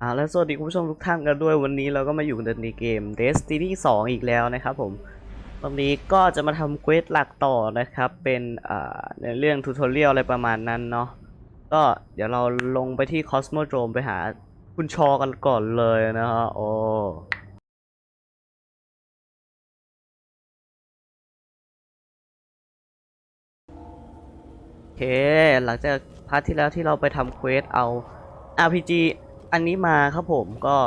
อ่าแล้วสวัสดีคุณผู้ชมทุกท่านกันด้วยวันนี้เราก็มาอยู่ในเกม Destiny 2 อีกแล้วนะครับผมตอนนี้ก็จะมาทำเควสหลักต่อนะครับ เป็นอ่าในเรื่องทูทอเรียลอะไรประมาณนั้นเนาะก็เดี๋ยวเราลงไปที่ Cosmodrome ไปหาคุณชอกันก่อนเลยนะฮะโอ้โอเค หลังจากพาร์ทที่แล้วที่เราไปทำเควสเอา RPG อันนี้มาครับผมก็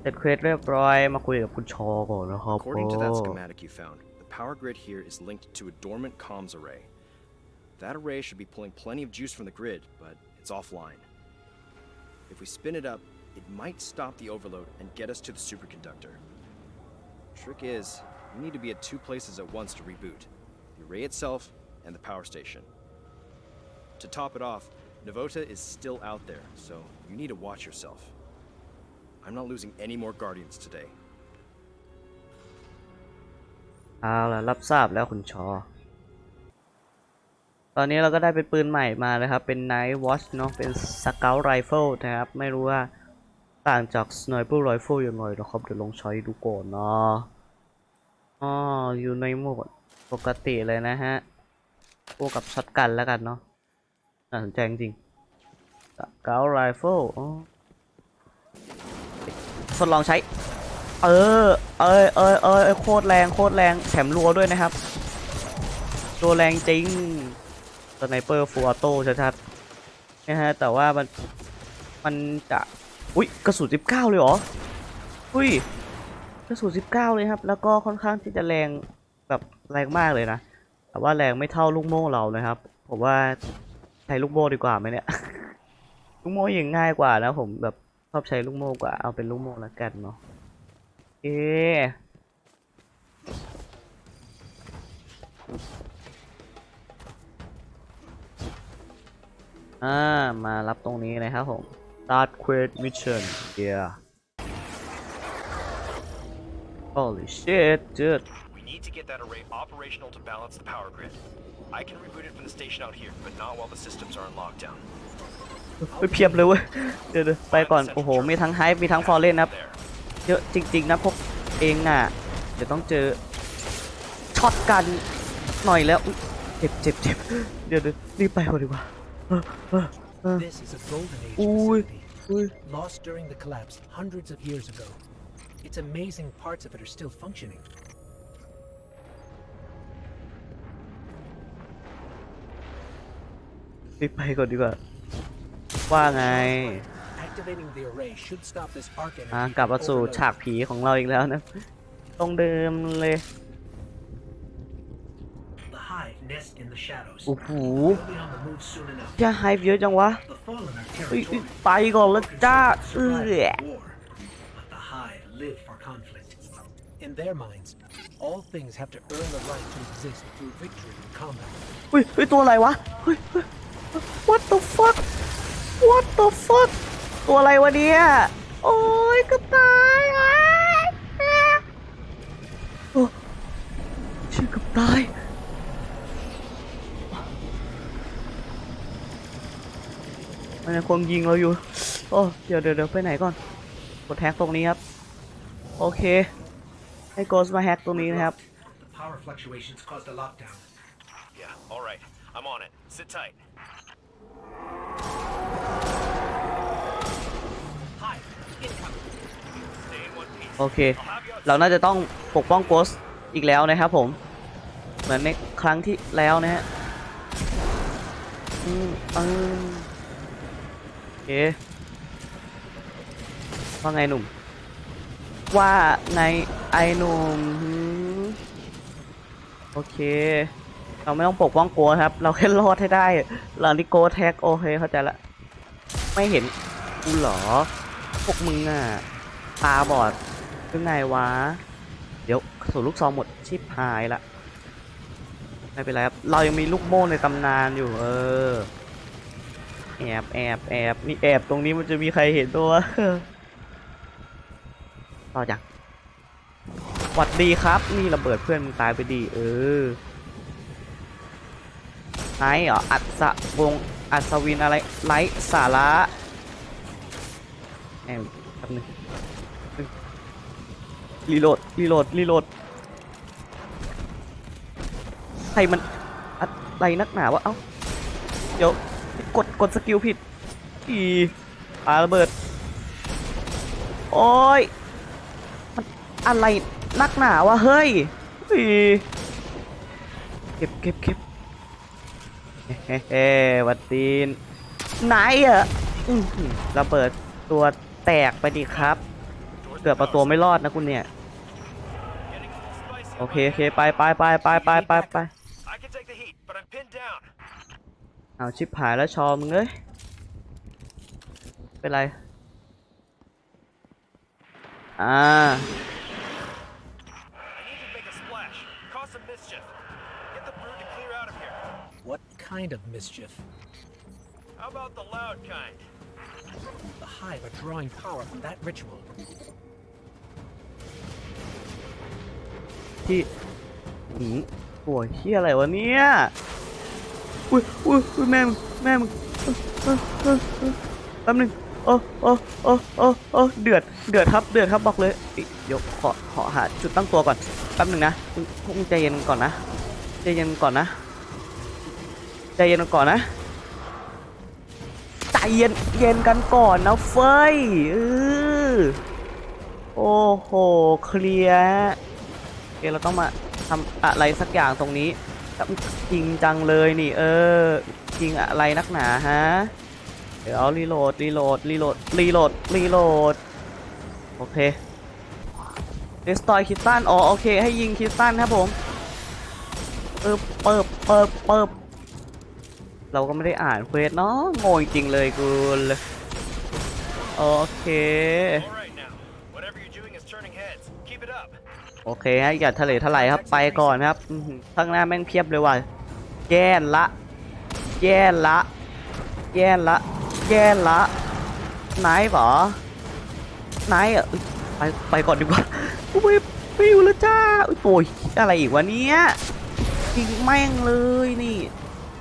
เสร็จเควสเรียบร้อยมาคุยกับคุณชอก่อนนะครับ According to that โอ้ schematic you found, the power grid here is linked to a dormant comms array. That array should be pulling plenty of juice from the grid, but it's offline. If we spin it up, it might stop the overload and get us to the superconductor. Trick is, we need to be at two places at once to reboot the array itself and the power station. To top it off, Navota is still out there, so you need to watch yourself. I'm not losing any more Guardians today. เอาละรับทราบแล้วคุณชอ ตอนนี้เราก็ได้เป็นปืนใหม่มาเลยครับ เป็น Night Watch เนาะ เป็น Scout Rifle นะครับ ไม่รู้ว่าต่างจาก Sniper Rifle ยังไงนะครับเดี๋ยวลองใช้ดูก่อนเนาะอ๋ออยู่ในโหมดปกติเลยนะฮะคู่กับช็อตกันแล้วกันเนาะ น่าสนใจจริงๆ Scout Rifle อ๋อทดลองใช้ เออ เอยเอยเอยเอโคตรแรงโคตรแรงแถมรัวด้วยนะครับ ตัวแรงจริงสไนเปอร์ฟูออโต้ชัดๆนะฮะ แต่ว่ามัน มันจะ อุ้ยกระสุน19เลยเหรอ อุ้ยกระสุน19เลยครับ แล้วก็ค่อนข้างที่จะแรงแบบแรงมากเลยนะ แต่ว่าแรงไม่เท่าลูกโม่เรานะครับ ผมว่า ใช้ลูกโม่ดีกว่าไหมเนี่ย ลูกโม่ยิงง่ายกว่านะผมแบบชอบใช้ลูกโม่กว่า เอาเป็นลูกโม่แล้วกันเนาะเออ่า มารับตรงนี้นะครับผม start quest mission yeah holy shit dude We need to get that array operational to balance the power grid. I can reboot it from the station out here, but not while the systems are in lockdown. ไปเพียบเลยเว้ย เดี๋ยวๆไปก่อน โอ้โห มีทั้งไฮมีทั้งฟอร์เรนนะครับ There. เยอะจริง ๆ นะพวกเองอะ เดี๋ยวต้องเจอช็อตกันหน่อยแล้วอุ๊ยเจ็บเจ็บเจ็บเดี๋ยวเดี๋ยวรีบไปก่อนดีกว่าเออเออเออ This is a golden age Ui. facility, อุ้ย lost during the collapse hundreds of years ago. It's amazing parts of it are still functioning. รีบไปก่อนดีกว่า ว่าไง Activating the array should stop this arc อะ energy กลับมา from สู่ overloading. ฉากผีของเราอีกแล้วนะ ตรงเดิมเลย The hive nest in the shadows. โอ้โห They'll be on the move soon enough. จะไฮเยอะจังวะ The fallen are เอ้ย territorial. ไปก่อนแล้วจ้า Conservatives เออ survive war, but the hive live for conflict. In their minds, all things have to earn the right to exist through victory in combat. เฮ้ยเฮ้ยตัวอะไรวะเฮ้ยเฮ้ย what the fuck what the fuck ตัวอะไรวะเนี่ย โอ้ยก็ตายอ้ายอ้าโอ้ชื่อกับตาย มันยังคงยิงเราอยู่ โอ้เดี๋ยวเดี๋ยวเดี๋ยวไปไหนก่อน กดแฮกตรงนี้ครับ โอเค ให้โกสมาแฮกตรงนี้นะครับ The power fluctuations caused a lockdown. Yeah, all right. I'm on it. Sit tight. โอเค เราน่าจะต้องปกป้องโกสอีกแล้วนะครับผม เหมือนในครั้งที่แล้วนะฮะอืมอืมโอเคว่าไงหนุ่ม ว่าไงไอหนุ่มโอเค เราไม่ต้องปกป้องโกครับ เราแค่รอดให้ได้หลังที่โกแท็กโอเคเข้าใจละ ไม่เห็นกูเหรอ พวกมึงอะตาบอดคือไงวะ เดี๋ยวกระสุนลูกซองหมดชิบหายละ ไม่เป็นไรครับ เรายังมีลูกโม่ในตำนานอยู่ เออ แอบแอบแอบนี่แอบตรงนี้มันจะมีใครเห็นตัวต่อจากหวัดดีครับ นี่ระเบิดเพื่อนมึงตายไปดี เออ ไหนเหรอ อัศวงอัศวินอะไรไร้สาระแอมแป๊บนึงรีโหลด รีโหลด รีโหลด ใครมันอะไรนักหนาวะ เอ้า เดี๋ยว กด กดสกิลผิด อีปาระเบิด โอ้ย มันอะไรนักหนาวะ เฮ้ยอีเก็บเก็บเก็บ เฮ้เฮ้หวัดดีนไหนอะอื้อหือระเบิดตัวแตกไปดิครับ เกือบเอาตัวไม่รอดนะคุณเนี่ย Getting a little spicy โอ on เค my โอเคไปไปไปไปไปไปไป I can take the heat, but I'm pinned down. เอาชิปหายแล้วชอมึงเอ้ย เป็นไร อ่า I need to make a splash, cause some mischief. Get the brood to clear out of here. What kind of mischief? How about the loud kind? The Hive are drawing power from that ritual. ที่หืมโอ้ยเฮียอะไรวะเนี่ย อุ้ยอุ้ยอุ้ยแม่มึงแม่มึงเอ้อเอ้อเอ้อเอ้อแป๊บนึงโอ้โอ้โอ้โอ้โอ้เดือด เดือดครับ เดือดครับบอกเลยเอ้ยเดี๋ยวขอขอหาจุดตั้งตัวก่อน แป๊บนึงนะมึงพวกมึงใจเย็นก่อนนะ ใจเย็นก่อนนะ ใจเย็นก่อนนะ ใจเย็นเย็นกันก่อนนะเฟ้ยออโอ้โห เคลียร์โอเคเราต้องมาทำอะไรสักอย่างตรงนี้จริงจังเลยนี่ เออ จริงอะไรนักหนาฮะ เดี๋ยวรีโหลด รีโหลด รีโหลด รีโหลด รีโหลด โอเค destroy คิสตัน อ๋อ โอเค ให้ยิงคิสตันครับผม เปิบเปิบเปิบเปิบ เราก็ไม่ได้อ่านเควสเนาะโง่จริงเลยกูเลโอเค โอเคฮะอย่าทะเลทลายครับไปก่อนครับข้างหน้าแม่งเพียบเลยว่ะแย่ละ แย่ละ แย่ละ แย่ละไหนหรอไหนอะไปไปก่อนดีกว่ากูไม่ไม่อยู่แล้วจ้าอุ๊ยโอยอะไรอีกวะเนี้ยยิงแม่งเลยนี่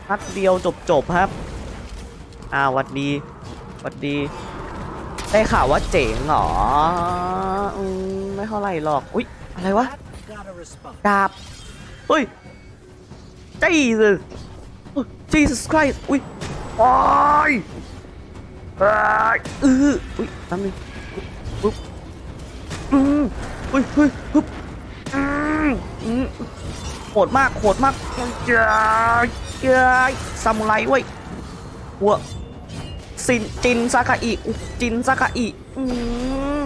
นัดเดียวจบจบครับอ่าหวัดดีวัดดี ได้ข่าวว่าเจ๋งเหรออืมไม่เท่าไหร่หรอก อุ๊ย อะไรวะ That got a response. ดาบเฮ้ย Jesus Jesus Christ อุ้ยโอ้ยเอ้ยเอออุ้ยแป๊บนึงปุ๊บอืมอุ้ยเฮ้ยปุ๊บอืมอืมโหดมากโหดมากเจ้ย เจ้ยซามูไรเว้ยหัวสินจินซากาอิจินซากาอิอืม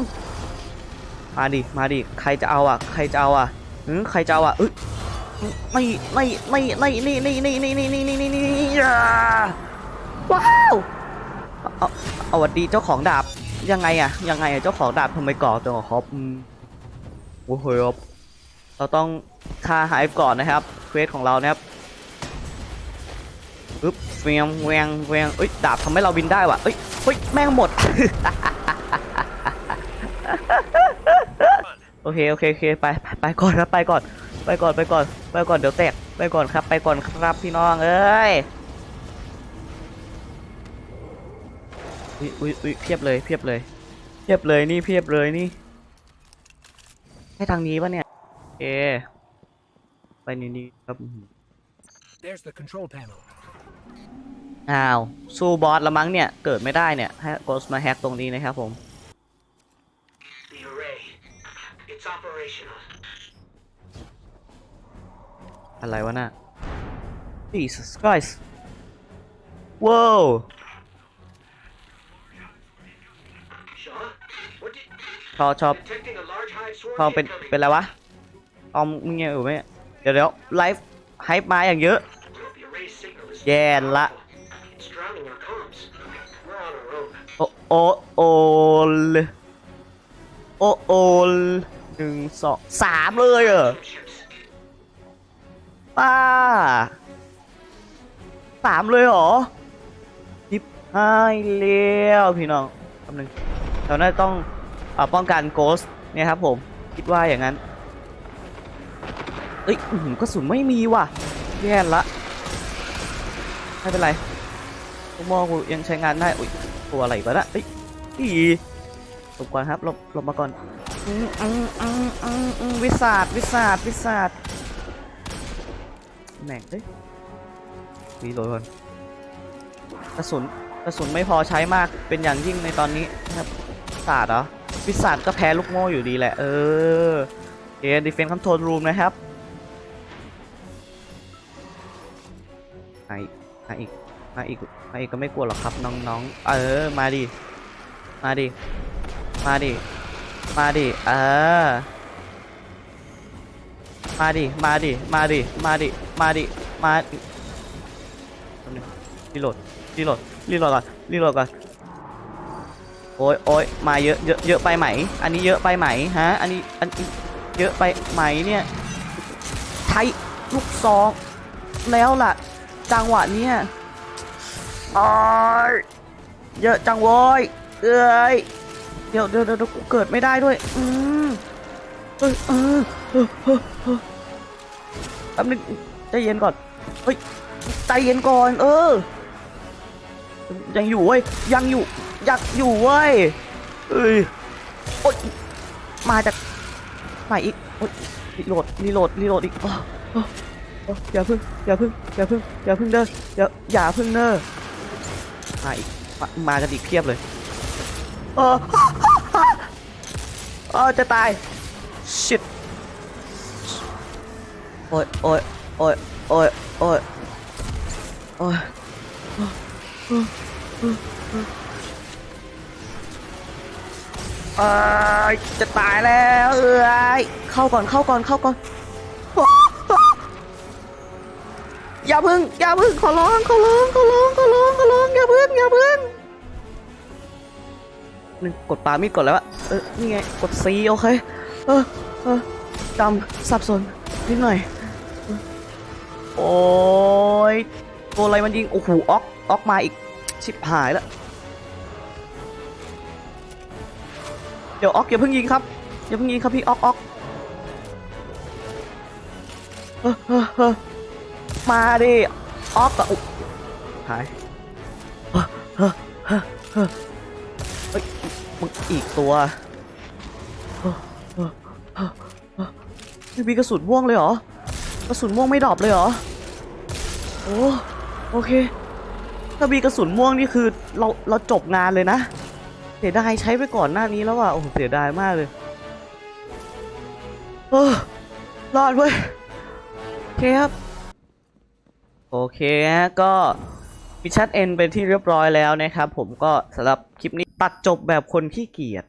มาดิ มาดิ ใครจะเอาอะ ใครจะเอาอะหือใครจะเอาอะเอ้ยไม่ไม่ไม่ไม่นี่นี่นี่นี่นี่นี่นี่นี่นี่นี่ว้าวเอาเอาวัดดีเจ้าของดาบยังไงอะยังไงอะเจ้าของดาบทำไมก่อจังอะครับอืมโอ้โหครับเราต้องฆ่าหายก่อนนะครับเควสของเรานะครับ ปึ๊บเวียงเวียงเวียงเอ้ยดาบทำให้เราบินได้ว่ะเอ้ยเฮ้ยแม่งหมด โอเคโอเคโอเคไปไปไปก่อนครับไปก่อน ไปก่อนไปก่อน ไปก่อนเดี๋ยวแตกไปก่อนครับ ไปก่อนครับพี่น้องเอ้ยอุ้ยอุ้ยอุ้ยเพียบเลยเพียบเลยเพียบเลยนี่เพียบเลยนี่ให้ทางนี้ปะเนี่ยโอไปนี่นี่ครับ There's the control panel. อ้าวสู้บอสละมั้งเนี่ย เกิดไม่ได้เนี่ยให้โกสมาแฮกตรงนี้นะครับผม The array. It's operational. อะไรวะน่ะ Jesus Christ ว้าว Shaw? What did... ชอบชอบ Detecting a large hive swarm ทองเป็นเป็นอะไรวะทองมึงยังอยู่ไหมเนี่ยเดี๋ยวเดี๋ยวไลฟ์ไฮป์มาอย่างเยอะ The array's signal is แย่ละ โอโอลโอโอลหนึ่งสองสามเลยเหรอป้าสามเลยเหรอยิบให้เลี้ยวพี่น้องคำหนึ่งเราน่าจะต้องอป้องกันโกสเนี่ยครับผมคิดว่าอย่างนั้นเอ้ยหือกระสุนไม่มีว่ะแย่ละไม่เป็นไรลูกม่กูยังใช้งานได้อุ้ย ตัวอะไรวะนะเอ้ยอีลบก่อนครับหลบหลบมาก่อนอืมอืมอืมอืมอืมวิสาดวิสาดวิสาดแหม่งเอ้ยรีโหลดก่อนกระสุนกระสุนไม่พอใช้มากเป็นอย่างยิ่งในตอนนี้นะครับวิสาดเหรอวิสาดก็แพ้ลูกโม่อยู่ดีแหละ เออเอดีเฟนคอนโทรลรูมนะครับมาอีกมาอีก มาอีกมาอีกก็ไม่กลัวหรอกครับน้องๆ เออ มาดิ มาดิ มาดิ มาดิ เออ มาดิ มาดิ มาดิ มาดิ มาดิ มาดิรีโหลด รีโหลด รีโหลดก่อน รีโหลดก่อน โอ้ยโอ้ยมาเยอะเยอะเยอะไปไหม อันนี้เยอะไปไหมฮะ อันนี้ อันนี้เยอะไปไหมเนี่ยใช้ลูกซองแล้วล่ะ จังหวะเนี้ย อ้ายเยอะจังโว้ยเอ้ยเดี๋ยวเดี๋ยวเดี๋ยวกูเกิดไม่ได้ด้วย อืมเอ้ยเออเออเออเออแป๊บนึงใจเย็นก่อน เฮ้ย ใจเย็นก่อน เออ ยังอยู่เว้ย ยังอยู่ยังอยู่เว้ยเอ้ยโอ๊ยมาจากไหนอีกโอ๊ยรีโหลด รีโหลด รีโหลดอีกอ้ออ้ออ้ออย่าพึ่ง อย่าพึ่ง อย่าพึ่ง อย่าพึ่งเด้อ อย่า อย่าพึ่งเด้อ มาอีกมามากันอีกเพียบเลยเออเออจะตายชิตโอ้ยโอ้ยโอ้ยโอ้ยโอ้ยโอ้ยเอ้ยจะตายแล้ว เอ้ยเข้าก่อนเข้าก่อนเข้าก่อน อย่าพึ่งอย่าพึ่งขอร้องขอร้องขอร้องขอร้องขอร้องอย่าพึ่งอย่าพึ่งหนึ่งกดปามีดกดแล้วอะเออนี่ไงกด C โอเคเออเออจำสับสนนิดหน่อยโอ้ยตัวอะไรมันยิงโอ้โหออกออกมาอีกชิบหายแล้วเดี๋ยวออกอย่าเพิ่งยิงครับอย่าเพิ่งยิงครับพี่ออกออกเออเออ มาดิออกอะอุ๊ยหายเออเออเออเออเฮ้ยมึงอีกตัวเฮ้อเฮ้อเฮ้อเฮ้อไม่มีกระสุนม่วงเลยเหรอกระสุนม่วงไม่ดรอปเลยเหรอโอ้โอเค ถ้ามีกระสุนม่วงนี่คือเราเราจบงานเลยนะเสียดายใช้ไปก่อนหน้านี้แล้วอะโอ้เสียดายมากเลยเออรอดเว้ยโอเคครับ โอเคฮะก็มิชชั่นเอ็นเป็นที่เรียบร้อยแล้วนะครับ ผมก็สำหรับคลิปนี้ตัดจบแบบคนขี้เกียจ